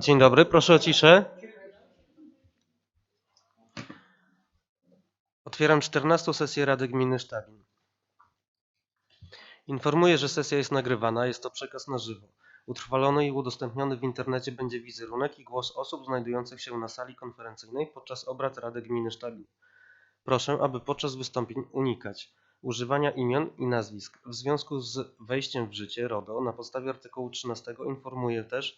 Dzień dobry, proszę o ciszę. Otwieram 14 sesję Rady Gminy Sztabin. Informuję, że sesja jest nagrywana, jest to przekaz na żywo. Utrwalony i udostępniony w internecie będzie wizerunek i głos osób znajdujących się na sali konferencyjnej podczas obrad Rady Gminy Sztabin. Proszę, aby podczas wystąpień unikać używania imion i nazwisk. W związku z wejściem w życie RODO na podstawie artykułu 13 informuję też,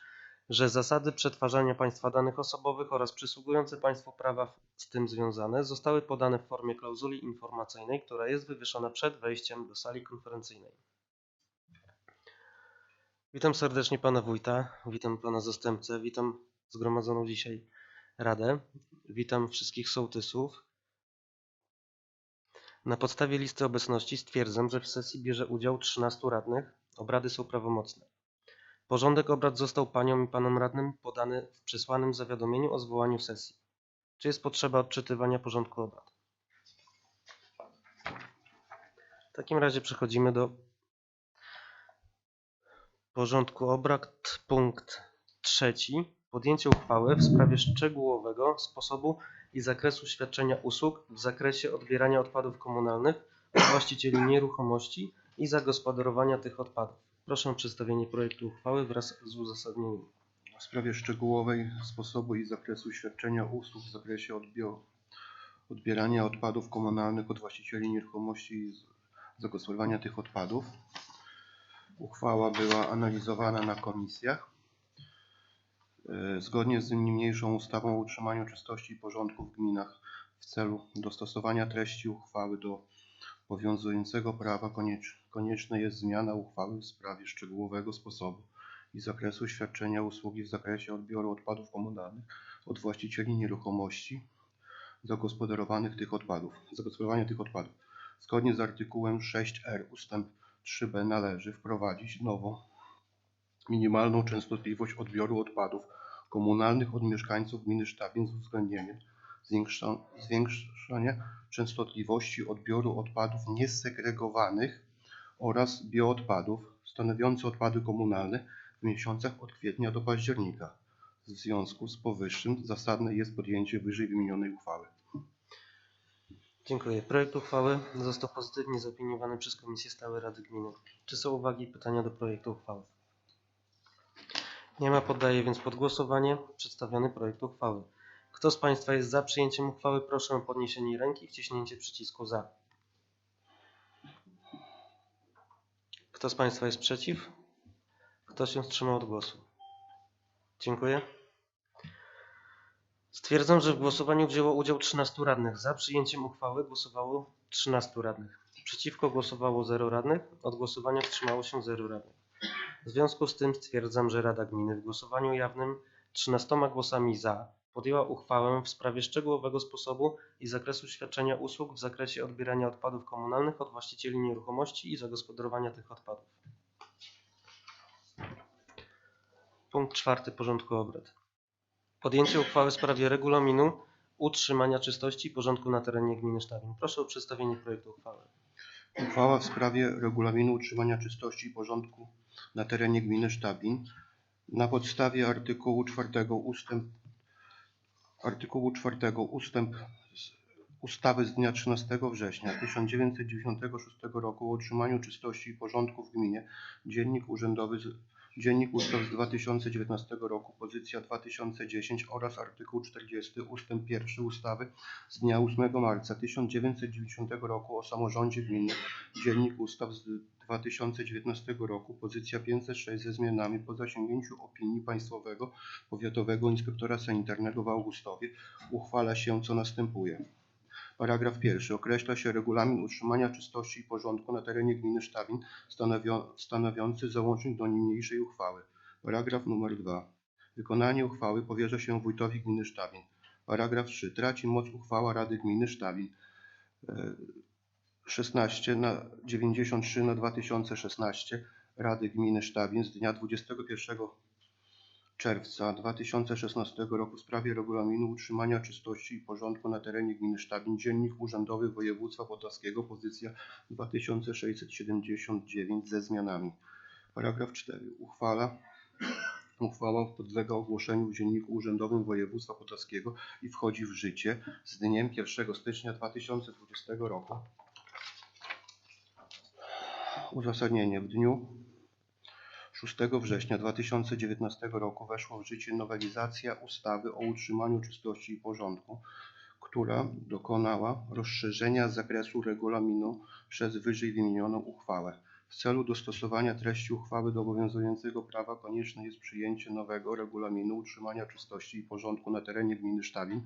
że zasady przetwarzania państwa danych osobowych oraz przysługujące państwu prawa z tym związane zostały podane w formie klauzuli informacyjnej, która jest wywieszona przed wejściem do sali konferencyjnej. Witam serdecznie pana wójta, witam pana zastępcę, witam zgromadzoną dzisiaj radę, witam wszystkich sołtysów. Na podstawie listy obecności stwierdzam, że w sesji bierze udział 13 radnych. Obrady są prawomocne. Porządek obrad został paniom i panom radnym podany w przesłanym zawiadomieniu o zwołaniu sesji. Czy jest potrzeba odczytywania porządku obrad? W takim razie przechodzimy do porządku obrad. Punkt trzeci. Podjęcie uchwały w sprawie szczegółowego sposobu i zakresu świadczenia usług w zakresie odbierania odpadów komunalnych od właścicieli nieruchomości i zagospodarowania tych odpadów. Proszę o przedstawienie projektu uchwały wraz z uzasadnieniem. w sprawie szczegółowej sposobu i zakresu świadczenia usług w zakresie odbio- odbierania odpadów komunalnych od właścicieli nieruchomości i zagospodarowania tych odpadów. Uchwała była analizowana na komisjach. E, Zgodnie z niniejszą ustawą o utrzymaniu czystości i porządku w gminach w celu dostosowania treści uchwały do obowiązującego prawa koniecz- konieczna jest zmiana uchwały w sprawie szczegółowego sposobu i zakresu świadczenia usługi w zakresie odbioru odpadów komunalnych od właścicieli nieruchomości zagospodarowanych tych odpadów, zagospodarowania tych odpadów. Zgodnie z artykułem 6r ustęp 3b należy wprowadzić nową minimalną częstotliwość odbioru odpadów komunalnych od mieszkańców gminy Sztabin z uwzględnieniem zwiększa- zwiększania częstotliwości odbioru odpadów niesegregowanych oraz bioodpadów stanowiące odpady komunalne w miesiącach od kwietnia do października. W związku z powyższym zasadne jest podjęcie wyżej wymienionej uchwały. Dziękuję. Projekt uchwały został pozytywnie zaopiniowany przez Komisję Stałe Rady Gminy. Czy są uwagi i pytania do projektu uchwały? Nie ma, poddaję więc pod głosowanie przedstawiony projekt uchwały. Kto z Państwa jest za przyjęciem uchwały, proszę o podniesienie ręki i wciśnięcie przycisku za. Kto z Państwa jest przeciw? Kto się wstrzymał od głosu? Dziękuję. Stwierdzam, że w głosowaniu wzięło udział 13 radnych. Za przyjęciem uchwały głosowało 13 radnych. Przeciwko głosowało 0 radnych. Od głosowania wstrzymało się 0 radnych. W związku z tym stwierdzam, że Rada Gminy w głosowaniu jawnym 13 głosami za podjęła uchwałę w sprawie szczegółowego sposobu i zakresu świadczenia usług w zakresie odbierania odpadów komunalnych od właścicieli nieruchomości i zagospodarowania tych odpadów. Punkt czwarty porządku obrad. Podjęcie uchwały w sprawie regulaminu utrzymania czystości i porządku na terenie gminy Sztabin. Proszę o przedstawienie projektu uchwały. Uchwała w sprawie regulaminu utrzymania czystości i porządku na terenie gminy Sztabin na podstawie artykułu 4 ustęp artykułu 4 ustęp ustawy z dnia 13 września 1996 roku o utrzymaniu czystości i porządku w gminie Dziennik Urzędowy z, Dziennik Ustaw z 2019 roku pozycja 2010 oraz artykuł 40 ustęp 1 ustawy z dnia 8 marca 1990 roku o samorządzie gminy Dziennik Ustaw z 2019 roku, pozycja 506 ze zmianami po zasięgnięciu opinii Państwowego Powiatowego Inspektora Sanitarnego w Augustowie uchwala się co następuje. Paragraf pierwszy. Określa się regulamin utrzymania czystości i porządku na terenie gminy stanowio, stanowiący załącznik do niniejszej uchwały. Paragraf numer 2. Wykonanie uchwały powierza się wójtowi gminy Sztabin. Paragraf 3. Traci moc uchwała Rady Gminy Sztabin. E, 16 na 93 na 2016 Rady Gminy Sztabin z dnia 21 czerwca 2016 roku w sprawie regulaminu utrzymania czystości i porządku na terenie gminy Sztabin, Dziennik Urzędowy Województwa Podlaskiego, pozycja 2679 ze zmianami. Paragraf 4. Uchwala Uchwała podlega ogłoszeniu w Dzienniku Urzędowym Województwa Podlaskiego i wchodzi w życie z dniem 1 stycznia 2020 roku. Uzasadnienie. W dniu 6 września 2019 roku weszła w życie nowelizacja ustawy o utrzymaniu czystości i porządku, która dokonała rozszerzenia zakresu regulaminu przez wyżej wymienioną uchwałę. W celu dostosowania treści uchwały do obowiązującego prawa konieczne jest przyjęcie nowego regulaminu utrzymania czystości i porządku na terenie gminy Sztabin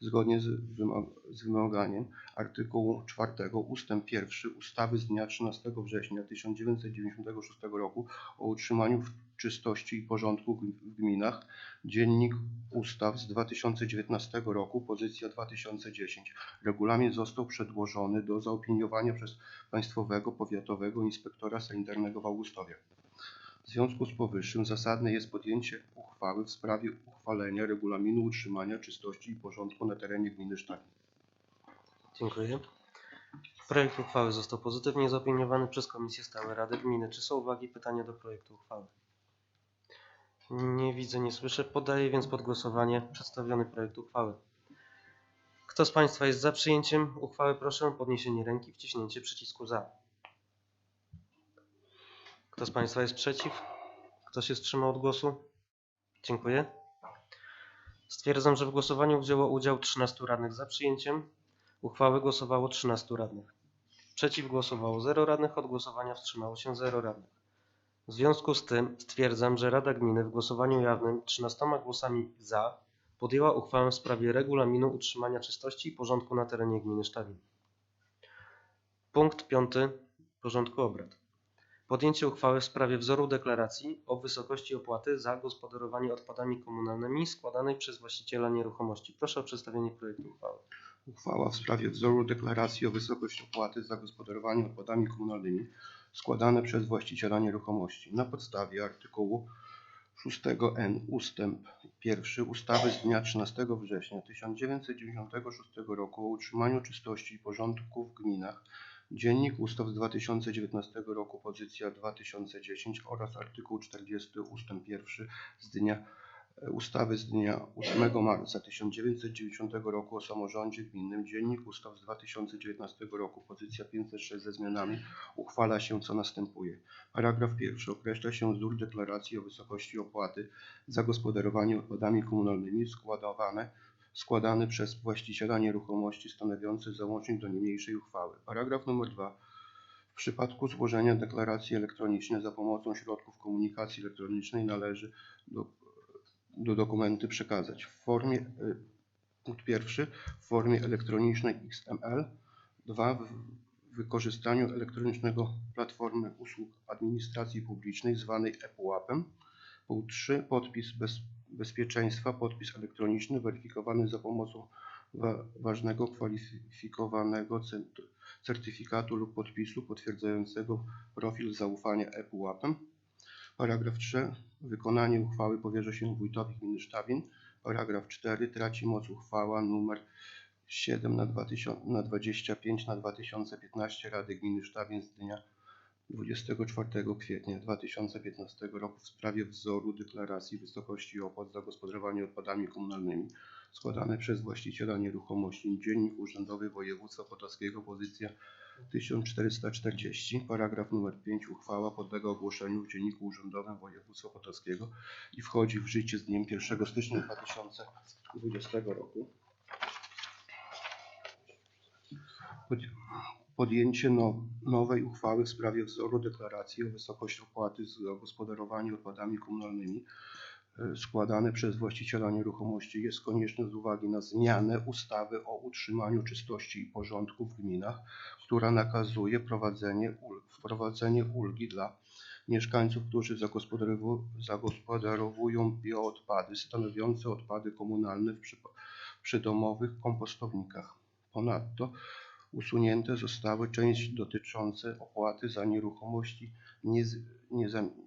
zgodnie z, wymo- z wymaganiem artykułu 4 ust. 1 ustawy z dnia 13 września 1996 roku o utrzymaniu w czystości i porządku w gminach, Dziennik Ustaw z 2019 roku, pozycja 2010. Regulamin został przedłożony do zaopiniowania przez Państwowego Powiatowego Inspektora Sanitarnego w Augustowie. W związku z powyższym zasadne jest podjęcie uchwały w sprawie uchwalenia regulaminu utrzymania czystości i porządku na terenie gminy Sztabin. Dziękuję. Projekt uchwały został pozytywnie zaopiniowany przez Komisję Stałe Rady Gminy. Czy są uwagi, pytania do projektu uchwały? Nie widzę, nie słyszę. Podaję więc pod głosowanie przedstawiony projekt uchwały. Kto z Państwa jest za przyjęciem uchwały, proszę o podniesienie ręki i wciśnięcie przycisku za. Kto z Państwa jest przeciw? Kto się wstrzymał od głosu? Dziękuję. Stwierdzam, że w głosowaniu wzięło udział 13 radnych za przyjęciem. Uchwały głosowało 13 radnych. Przeciw głosowało 0 radnych, od głosowania wstrzymało się 0 radnych. W związku z tym stwierdzam, że Rada Gminy w głosowaniu jawnym 13 głosami za podjęła uchwałę w sprawie regulaminu utrzymania czystości i porządku na terenie gminy Sztabin. Punkt 5 porządku obrad. Podjęcie uchwały w sprawie wzoru deklaracji o wysokości opłaty za gospodarowanie odpadami komunalnymi składanej przez właściciela nieruchomości. Proszę o przedstawienie projektu uchwały. Uchwała w sprawie wzoru deklaracji o wysokości opłaty za gospodarowanie odpadami komunalnymi składane przez właściciela nieruchomości. Na podstawie artykułu 6n ustęp 1 ustawy z dnia 13 września 1996 roku o utrzymaniu czystości i porządku w gminach, Dziennik Ustaw z 2019 roku, pozycja 2010 oraz artykuł 40 ustęp 1 z dnia ustawy z dnia 8 marca 1990 roku o samorządzie gminnym, Dziennik Ustaw z 2019 roku, pozycja 506 ze zmianami, uchwala się co następuje. Paragraf pierwszy. Określa się wzór deklaracji o wysokości opłaty za gospodarowanie odpadami komunalnymi składowane, składany przez właściciela nieruchomości stanowiący załącznik do niniejszej uchwały. Paragraf numer 2. W przypadku złożenia deklaracji elektronicznej za pomocą środków komunikacji elektronicznej należy do do dokumenty przekazać. W formie, y, punkt pierwszy, w formie elektronicznej XML, dwa, w wykorzystaniu elektronicznego platformy usług administracji publicznej zwanej ePUAP-em, punkt 3, podpis bez, bezpieczeństwa, podpis elektroniczny weryfikowany za pomocą wa, ważnego kwalifikowanego certyfikatu lub podpisu potwierdzającego profil zaufania ePUAP-em, Paragraf 3. Wykonanie uchwały powierza się wójtowi gminy Sztabin. Paragraf 4. Traci moc uchwała nr 7 na, 2000, na 25 na 2015 Rady Gminy Sztabin z dnia 24 kwietnia 2015 roku w sprawie wzoru deklaracji wysokości opłat za gospodarowanie odpadami komunalnymi składane przez właściciela nieruchomości. Dziennik Urzędowy Województwa Podlaskiego, pozycja 1440, paragraf numer 5 uchwała podlega ogłoszeniu w Dzienniku Urzędowym Województwa Podlaskiego i wchodzi w życie z dniem 1 stycznia 2020 roku. Pod- Podjęcie now- nowej uchwały w sprawie wzoru deklaracji o wysokości opłaty za gospodarowanie odpadami komunalnymi e, składane przez właściciela nieruchomości jest konieczne z uwagi na zmianę ustawy o utrzymaniu czystości i porządku w gminach, która nakazuje prowadzenie wprowadzenie ulgi dla mieszkańców, którzy zagospodarowu- zagospodarowują bioodpady stanowiące odpady komunalne w przypa- przydomowych kompostownikach. Ponadto usunięte zostały części dotyczące opłaty za nieruchomości niez, niezam, nieru-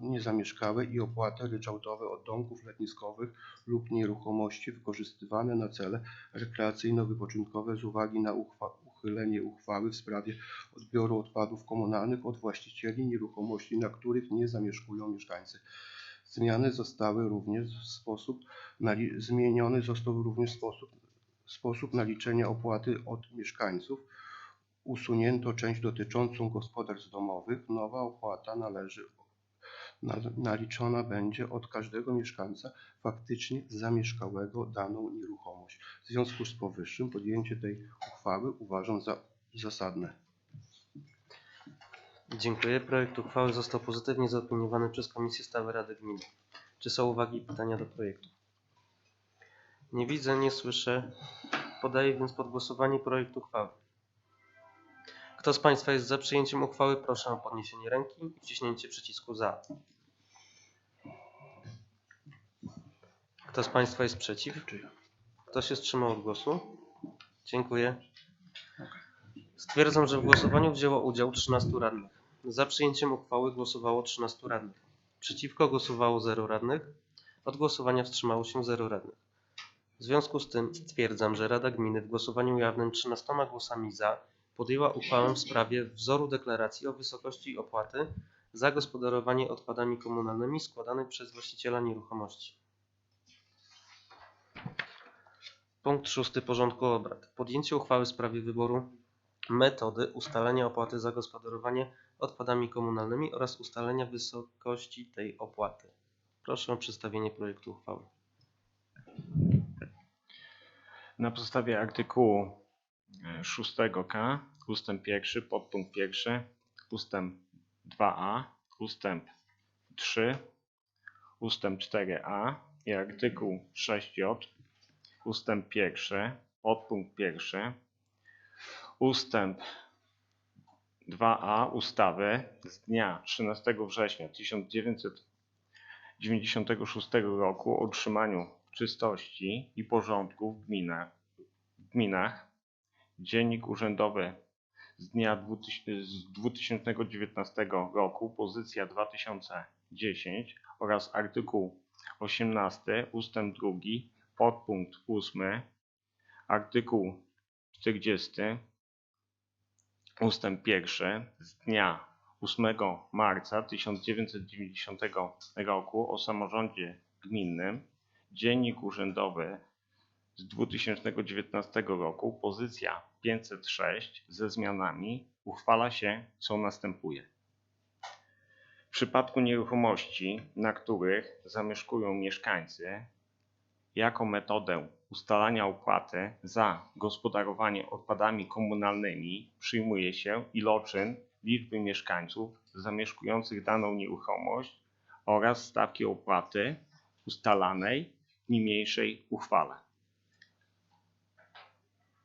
niezamieszkałe i opłaty ryczałtowe od domków letniskowych lub nieruchomości wykorzystywane na cele rekreacyjno-wypoczynkowe z uwagi na uchwa- uchylenie uchwały w sprawie odbioru odpadów komunalnych od właścicieli nieruchomości, na których nie zamieszkują mieszkańcy. Zmiany zostały również w sposób zmieniony został również sposób, sposób naliczenia opłaty od mieszkańców. Usunięto część dotyczącą gospodarstw domowych. Nowa opłata należy na- naliczona będzie od każdego mieszkańca faktycznie zamieszkałego daną nieruchomość. W związku z powyższym podjęcie tej uchwały uważam za zasadne. Dziękuję. Projekt uchwały został pozytywnie zaopiniowany przez Komisję Stałe Rady Gminy. Czy są uwagi i pytania do projektu? Nie widzę, nie słyszę. Podaję więc pod głosowanie projekt uchwały. Kto z Państwa jest za przyjęciem uchwały, proszę o podniesienie ręki i wciśnięcie przycisku za. Kto z Państwa jest przeciw? Kto się wstrzymał od głosu? Dziękuję. Stwierdzam, że w głosowaniu wzięło udział 13 radnych. Za przyjęciem uchwały głosowało 13 radnych. Przeciwko głosowało 0 radnych. Od głosowania wstrzymało się 0 radnych. W związku z tym stwierdzam, że Rada Gminy w głosowaniu jawnym 13 głosami za podjęła uchwałę w sprawie wzoru deklaracji o wysokości opłaty za gospodarowanie odpadami komunalnymi składanej przez właściciela nieruchomości. Punkt szósty porządku obrad. Podjęcie uchwały w sprawie wyboru metody ustalenia opłaty za gospodarowanie odpadami komunalnymi oraz ustalenia wysokości tej opłaty. Proszę o przedstawienie projektu uchwały. Na podstawie artykułu e, 6k ustęp 1 podpunkt 1 ustęp 2a ustęp 3 ustęp 4a i artykuł 6j ustęp 1 podpunkt 1 ustęp 2a ustawy z dnia 13 września 1996 roku o utrzymaniu czystości i porządku w gminach, w gminach. Dziennik Urzędowy z dnia 2000 z 2019 roku, pozycja 2010 oraz artykuł 18 ustęp 2 podpunkt 8 artykuł 40 ustęp 1 z dnia 8 marca 1990 roku o samorządzie gminnym Dziennik Urzędowy z 2019 roku, pozycja 506 ze zmianami uchwala się co następuje. W przypadku nieruchomości, na których zamieszkują mieszkańcy, jako metodę ustalania opłaty za gospodarowanie odpadami komunalnymi przyjmuje się iloczyn liczby mieszkańców zamieszkujących daną nieruchomość oraz stawki opłaty ustalanej w niniejszej uchwale.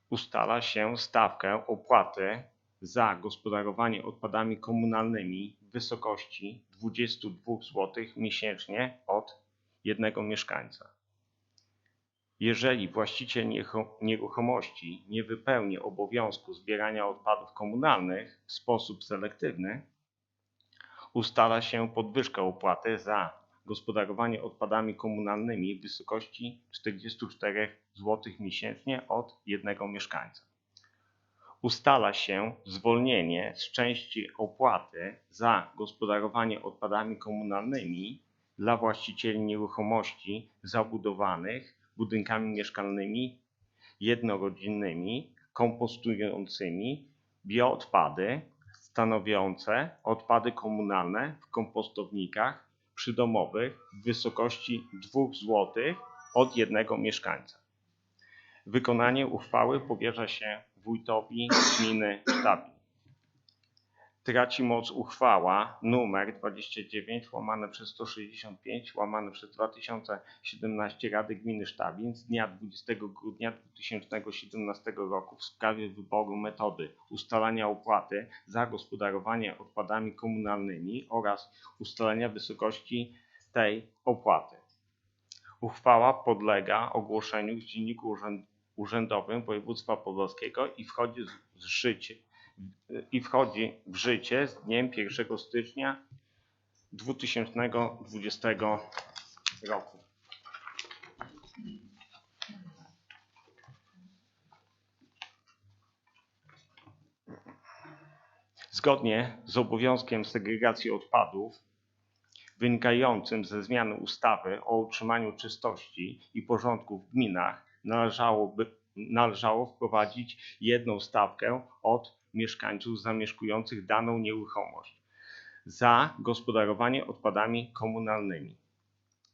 Ustala się stawkę opłaty za gospodarowanie odpadami komunalnymi w wysokości 22 zł miesięcznie od jednego mieszkańca. Jeżeli właściciel nierucho- nieruchomości nie wypełni obowiązku zbierania odpadów komunalnych w sposób selektywny, ustala się podwyżkę opłaty za gospodarowanie odpadami komunalnymi w wysokości 44 zł miesięcznie od jednego mieszkańca. Ustala się zwolnienie z części opłaty za gospodarowanie odpadami komunalnymi dla właścicieli nieruchomości zabudowanych budynkami mieszkalnymi jednorodzinnymi kompostującymi bioodpady stanowiące odpady komunalne w kompostownikach przydomowych w wysokości 2 zł od jednego mieszkańca. Wykonanie uchwały powierza się wójtowi gminy Sztabin. Traci moc uchwała numer 29 łamane przez 165 łamane przez 2017 Rady Gminy Sztabin z dnia 20 grudnia 2017 roku w sprawie wyboru metody ustalania opłaty za gospodarowanie odpadami komunalnymi oraz ustalenia wysokości tej opłaty. Uchwała podlega ogłoszeniu w Dzienniku Urzęd- Urzędowym Województwa Podlaskiego i wchodzi z życie, i wchodzi w życie z dniem 1 stycznia 2020 roku. Zgodnie z obowiązkiem segregacji odpadów wynikającym ze zmiany ustawy o utrzymaniu czystości i porządku w gminach należałoby, należało wprowadzić jedną stawkę od mieszkańców zamieszkujących daną nieruchomość za gospodarowanie odpadami komunalnymi.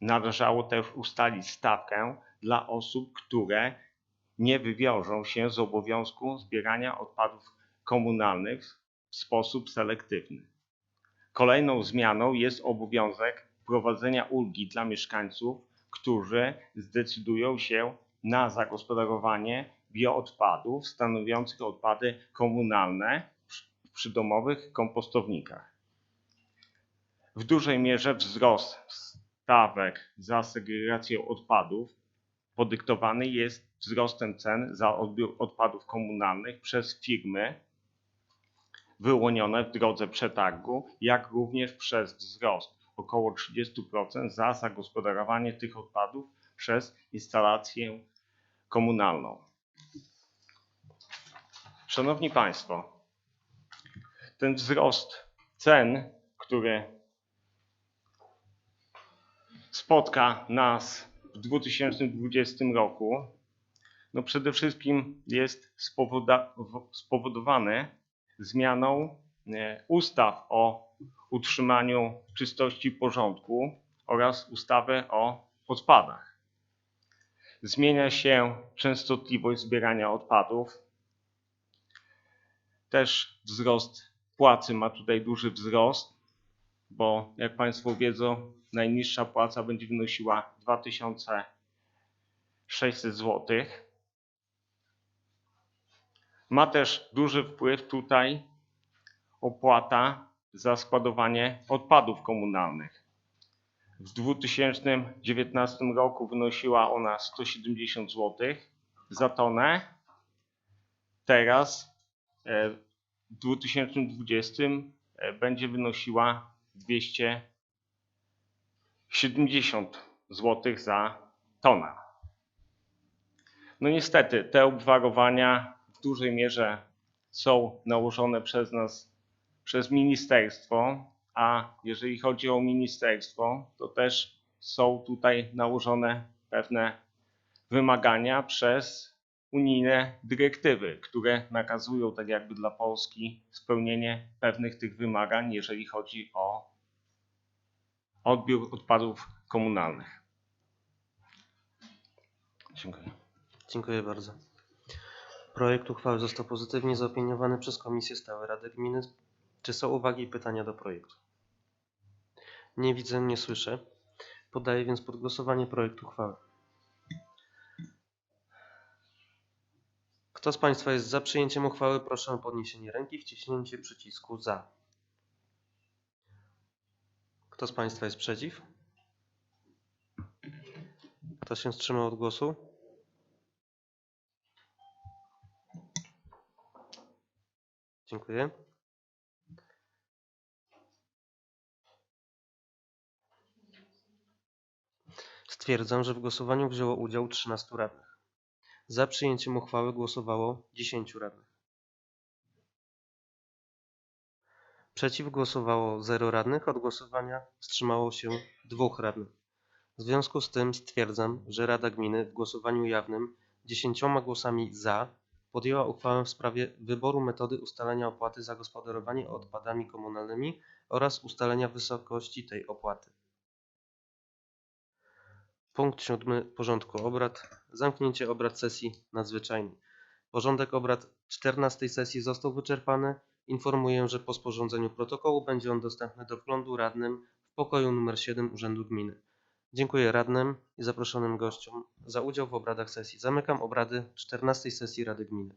Należało też ustalić stawkę dla osób, które nie wywiążą się z obowiązku zbierania odpadów komunalnych w sposób selektywny. Kolejną zmianą jest obowiązek wprowadzenia ulgi dla mieszkańców, którzy zdecydują się na zagospodarowanie bioodpadów stanowiących odpady komunalne w przydomowych kompostownikach. W dużej mierze wzrost stawek za segregację odpadów podyktowany jest wzrostem cen za odbiór odpadów komunalnych przez firmy wyłonione w drodze przetargu, jak również przez wzrost około 30% za zagospodarowanie tych odpadów przez instalację komunalną. Szanowni Państwo, ten wzrost cen, który spotka nas w 2020 roku, no przede wszystkim jest spowodowany zmianą e, ustaw o utrzymaniu czystości i porządku oraz ustawy o odpadach. Zmienia się częstotliwość zbierania odpadów. Też wzrost płacy ma tutaj duży wzrost, bo jak Państwo wiedzą, najniższa płaca będzie wynosiła 2600 zł. Ma też duży wpływ tutaj opłata za składowanie odpadów komunalnych. W 2019 roku wynosiła ona 170 zł za tonę. Teraz e, w 2020 e, będzie wynosiła 270 zł za tonę. No niestety te obwarowania w dużej mierze są nałożone przez nas, przez ministerstwo, a jeżeli chodzi o ministerstwo, to też są tutaj nałożone pewne wymagania przez unijne dyrektywy, które nakazują tak jakby dla Polski spełnienie pewnych tych wymagań, jeżeli chodzi o odbiór odpadów komunalnych. Dziękuję. Dziękuję bardzo. Projekt uchwały został pozytywnie zaopiniowany przez Komisję Stałe Rady Gminy. Czy są uwagi i pytania do projektu? Nie widzę, nie słyszę. Podaję więc pod głosowanie projekt uchwały. Kto z Państwa jest za przyjęciem uchwały, proszę o podniesienie ręki i wciśnięcie przycisku za. Kto z Państwa jest przeciw? Kto się wstrzymał od głosu? Dziękuję. Stwierdzam, że w głosowaniu wzięło udział 13 radnych. Za przyjęciem uchwały głosowało 10 radnych. Przeciw głosowało 0 radnych, od głosowania wstrzymało się 2 radnych. W związku z tym stwierdzam, że Rada Gminy w głosowaniu jawnym 10 głosami za podjęła uchwałę w sprawie wyboru metody ustalenia opłaty za gospodarowanie odpadami komunalnymi oraz ustalenia wysokości tej opłaty. Punkt siódmy porządku obrad. Zamknięcie obrad sesji nadzwyczajnej. Porządek obrad 14 sesji został wyczerpany. Informuję, że po sporządzeniu protokołu będzie on dostępny do wglądu radnym w pokoju nr 7 Urzędu Gminy. Dziękuję radnym i zaproszonym gościom za udział w obradach sesji. Zamykam obrady 14 sesji Rady Gminy.